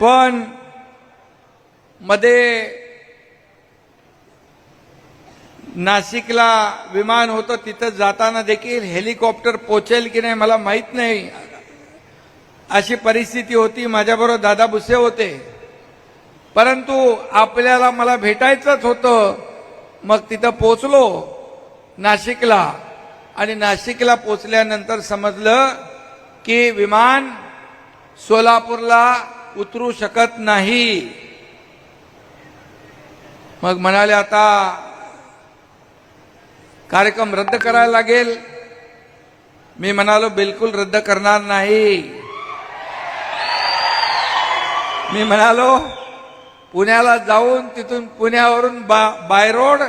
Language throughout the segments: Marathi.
पण मध्ये नाशिकला विमान होतं तिथं जाताना देखील हेलिकॉप्टर पोचेल की नाही मला माहीत नाही. अशी परिस्थिती होती माझ्याबरोबर दादा भुसे होते. परंतु आपल्याला मला भेटायचंच होतं. मग तिथं पोचलो नाशिकला. आणि नाशिकला पोचल्यानंतर समजलं की विमान सोलापूरला उतरू शकत नाही. मग म्हणाले आता कार्यक्रम रद्द करायला लागेल. मी म्हणालो बिलकुल रद्द करणार नाही. मी म्हणालो पुण्याला जाऊन तिथून पुण्यावरून बा बाय रोड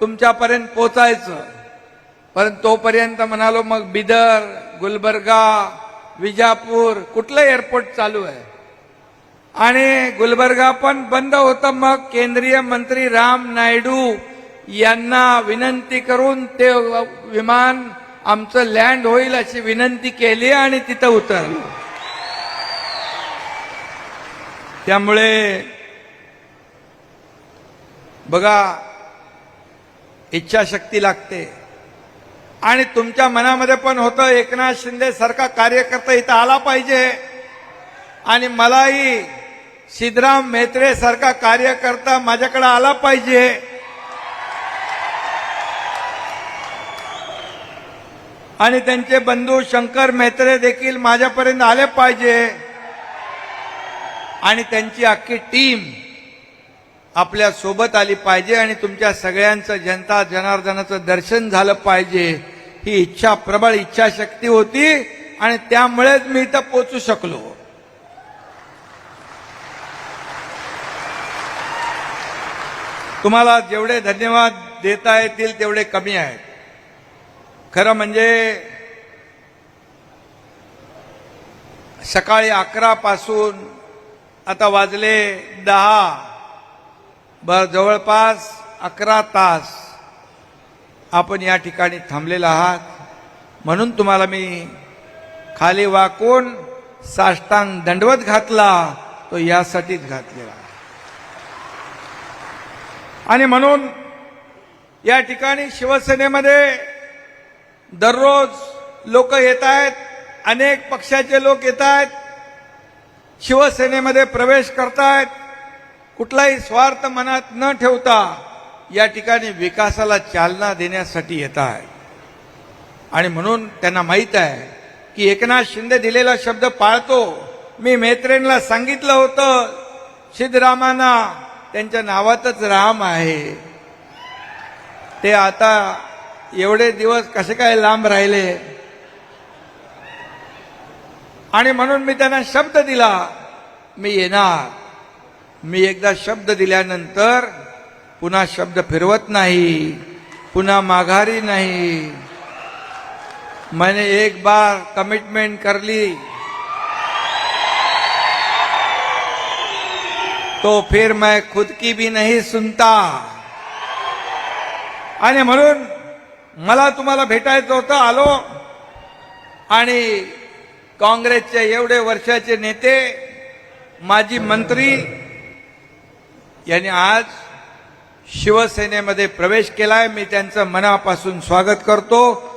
तुमच्यापर्यंत पोचायचं. पण तोपर्यंत म्हणालो मग बिदर गुलबर्गा विजापूर कुठलं एअरपोर्ट चालू आहे? आणि गुलबर्गा पण बंद होतं. मग केंद्रीय मंत्री राम नायडू यांना विनंती करून ते विमान आमचं लँड होईल अशी विनंती केली आणि तिथं उतरलं. त्यामुळे बघा इच्छाशक्ती लागते. आणि तुमच्या मनामध्ये पण होतं एकनाथ शिंदे सारखा कार्यकर्ता इथं आला पाहिजे. आणि मलाही सिद्धराम मेत्रे सारखा कार्यकर्ता माझ्याकडे आला पाहिजे. आणि त्यांचे बंधू शंकर मेत्रे देखील माझ्यापर्यंत आले पाहिजे. आणि त्यांची अख्खी टीम आपल्यासोबत आली पाहिजे आणि तुमच्या सगळ्यांचं जनता जनार्दनाचं दर्शन झालं पाहिजे. ही इच्छा प्रबळ इच्छाशक्ती होती आणि त्यामुळेच मी इथं पोचू शकलो. तुम्हाला जेवढे धन्यवाद देता येतील तेवढे कमी आहेत. खरं म्हणजे सकाळी अकरापासून आता वाजले दहा. ब जवळपास अकरा तास आपण या ठिकाणी थांबलेला आहात. म्हणून तुम्हाला मी खाली वाकून साष्टांग दंडवत घातला तो यासाठीच घातलेला आणि म्हणून या ठिकाणी शिवसेनेमध्ये दररोज लोक येत आहेत अनेक पक्षाचे लोक येत आहेत शिवसेनेमध्ये प्रवेश करतायत कुठलाही स्वार्थ मनात न ठेवता या ठिकाणी विकासाला चालना देण्यासाठी येत आहेत. आणि म्हणून त्यांना माहीत आहे की एकनाथ शिंदे दिलेला शब्द पाळतो. मी मेत्रेंना सांगितलं होतं सिद्धरामांना त्यांच्या नावातच राम आहे. ते आता एवढे दिवस कसे काय लांब राहिले? आणि म्हणून मी त्यांना शब्द दिला मी येणार. मी एकदा शब्द दिल्यानंतर पुन्हा शब्द फिरवत नाही पुन्हा माघारी नाही. मैंने एक बार कमिटमेंट कर तो फिर मैं खुद की भी नहीं सुनता। आणि म्हणून मला तुम्हाला भेटायचं होतं आलो. आणि काँग्रेसचे एवढे वर्षाचे नेते माजी मंत्री यांनी आज शिवसेनेमध्ये प्रवेश केलाय. मी त्यांचं मनापासून स्वागत करतो.